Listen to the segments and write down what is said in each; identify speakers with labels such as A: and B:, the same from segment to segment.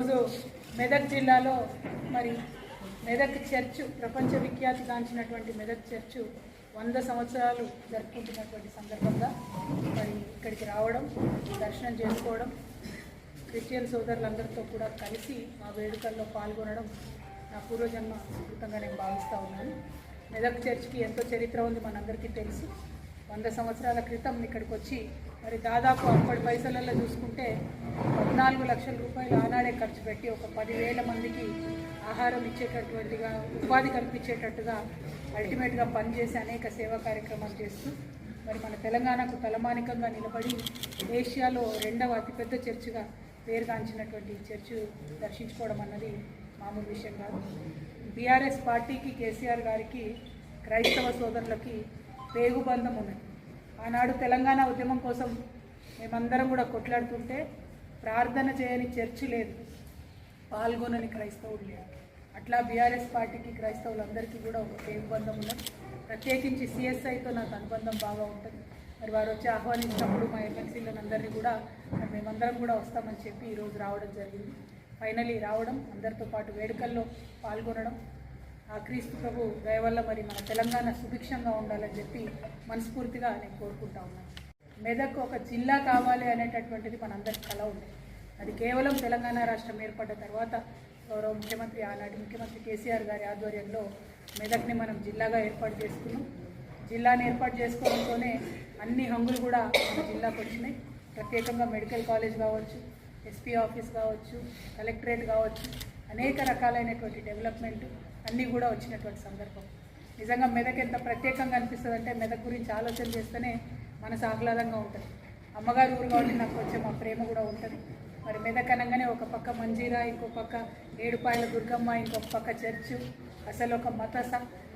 A: ఈరోజు మెదక్ జిల్లాలో మరి మెదక్ చర్చ్ ప్రపంచ విఖ్యాతిగాంచినటువంటి మెదక్ చర్చ్ వంద సంవత్సరాలు జరుపుకుంటున్నటువంటి సందర్భంగా మరి ఇక్కడికి రావడం దర్శనం చేసుకోవడం క్రిస్టియన్ సోదరులందరితో కూడా కలిసి ఆ వేడుకల్లో పాల్గొనడం నా పూర్వజన్మ సుకృతంగా నేను భావిస్తూ ఉన్నాను. మెదక్ చర్చ్కి ఎంతో చరిత్ర ఉంది మనందరికీ తెలుసు. వంద సంవత్సరాల క్రితం ఇక్కడికి వచ్చి మరి దాదాపు అప్పటి పైసలలో చూసుకుంటే పద్నాలుగు లక్షల రూపాయలు ఆనాడే ఖర్చు పెట్టి ఒక పదివేల మందికి ఆహారం ఇచ్చేటటువంటిగా ఉపాధి కల్పించేటట్టుగా అల్టిమేట్గా పనిచేసి అనేక సేవా కార్యక్రమాలు చేస్తూ మరి మన తెలంగాణకు తలమానికంగా నిలబడి ఏషియాలో రెండవ అతిపెద్ద చర్చిగా పేరుగాంచినటువంటి చర్చ్ దర్శించుకోవడం అన్నది మామూలు విషయం కాదు. బీఆర్ఎస్ పార్టీకి కేసీఆర్ గారికి క్రైస్తవ సోదరులకి పేగుబంధం ఉన్నది. ఆనాడు తెలంగాణ ఉద్యమం కోసం మేమందరం కూడా కొట్లాడుతుంటే ప్రార్థన చేయని చర్చి లేదు. పాల్గొనని క్రైస్తవులు లేదు అట్లా బీఆర్ఎస్ పార్టీకి క్రైస్తవులందరికీ కూడా ఒక పేగుబంధం ఉన్నది. ప్రత్యేకించి సిఎస్ఐతో నాకు అనుబంధం బాగా ఉంటుంది. మరి వారు వచ్చి ఆహ్వానించినప్పుడు మా ఎమ్మెల్సీలను అందరినీ కూడా మరి మేమందరం కూడా వస్తామని చెప్పి ఈరోజు రావడం జరిగింది. ఫైనలీ రావడం అందరితో పాటు వేడుకల్లో పాల్గొనడం క్రీస్తు ప్రభు దయవల్ల మరి మన తెలంగాణ సుభిక్షంగా ఉండాలని చెప్పి మనస్ఫూర్తిగా నేను కోరుకుంటా ఉన్నాను మెదక్ ఒక జిల్లా కావాలి అనేటటువంటిది మనందరి కళ ఉంది. అది కేవలం తెలంగాణ రాష్ట్రం ఏర్పడ్డ తర్వాత గౌరవ ముఖ్యమంత్రి ఆనాటి ముఖ్యమంత్రి కేసీఆర్ గారి ఆధ్వర్యంలో మెదక్ని మనం జిల్లాగా ఏర్పాటు చేసుకున్నాం. జిల్లాని ఏర్పాటు చేసుకోవడంతోనే అన్ని హంగులు కూడా మన జిల్లాకు వచ్చినాయి. ప్రత్యేకంగా మెడికల్ కాలేజ్ కావచ్చు ఎస్పీ ఆఫీస్ కావచ్చు కలెక్టరేట్ కావచ్చు అనేక రకాలైనటువంటి డెవలప్మెంట్ అన్నీ కూడా వచ్చినటువంటి సందర్భం. నిజంగా మెదక్ ఎంత ప్రత్యేకంగా అనిపిస్తుంది అంటే మెదక్ గురించి ఆలోచన చేస్తేనే మనసు ఆహ్లాదంగా ఉంటుంది. అమ్మగారు ఊరు కాబట్టి నాకు కొంచెం ఆ ప్రేమ కూడా ఉంటుంది. మరి మెదక్ అనగానే ఒక పక్క మంజీరా ఇంకో పక్క ఏడుపాయల దుర్గమ్మ ఇంకో పక్క చర్చు. అసలు ఒక మత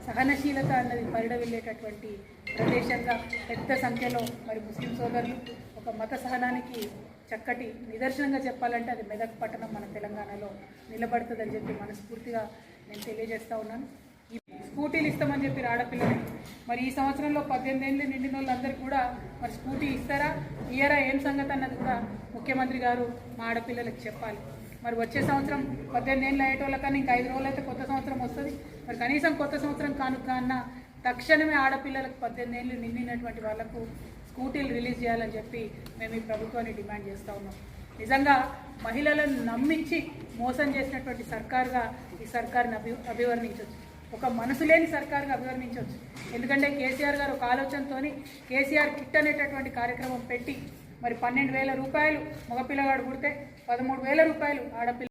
A: సహనశీలత అన్నది పరిడవిల్లేటటువంటి ప్రదేశంగా పెద్ద సంఖ్యలో మరి ముస్లిం సోదరులు ఒక మత సహనానికి చక్కటి నిదర్శనంగా చెప్పాలంటే అది మెదక్ పట్టణం మన తెలంగాణలో నిలబడుతుందని చెప్పి మనస్ఫూర్తిగా నేను తెలియజేస్తూ ఉన్నాను. ఈ స్కూటీలు ఇస్తామని చెప్పి ఆడపిల్లలకి మరి ఈ సంవత్సరంలో పద్దెనిమిది ఏళ్ళు నిండిన వాళ్ళందరూ కూడా మరి స్కూటీ ఇస్తారా? ఇయ్యరా? ఏం సంగతి అన్నది కూడా ముఖ్యమంత్రి గారు మా ఆడపిల్లలకి చెప్పాలి. మరి వచ్చే సంవత్సరం పద్దెనిమిది ఏళ్ళు అయ్యేటోళ్ళకన్నా ఇంకా ఐదు రోజులు అయితే కొత్త సంవత్సరం వస్తుంది. మరి కనీసం కొత్త సంవత్సరం కానుక అన్న తక్షణమే ఆడపిల్లలకు పద్దెనిమిది ఏళ్ళు నిండినటువంటి వాళ్ళకు స్కూటీలు రిలీజ్ చేయాలని చెప్పి మేము ఈ ప్రభుత్వాన్ని డిమాండ్ చేస్తూ ఉన్నాం. నిజంగా మహిళలను నమ్మించి మోసం చేసినటువంటి సర్కారుగా ఈ సర్కారుని అభి అభివర్ణించవచ్చు ఒక మనసు లేని సర్కారుగా అభివర్ణించవచ్చు ఎందుకంటే కేసీఆర్ గారు ఒక ఆలోచనతోని కేసీఆర్ కిట్ అనేటటువంటి కార్యక్రమం పెట్టి మరి పన్నెండు వేల రూపాయలు మగపిల్లగాడు పుడితే పదమూడు వేల రూపాయలు ఆడపిల్ల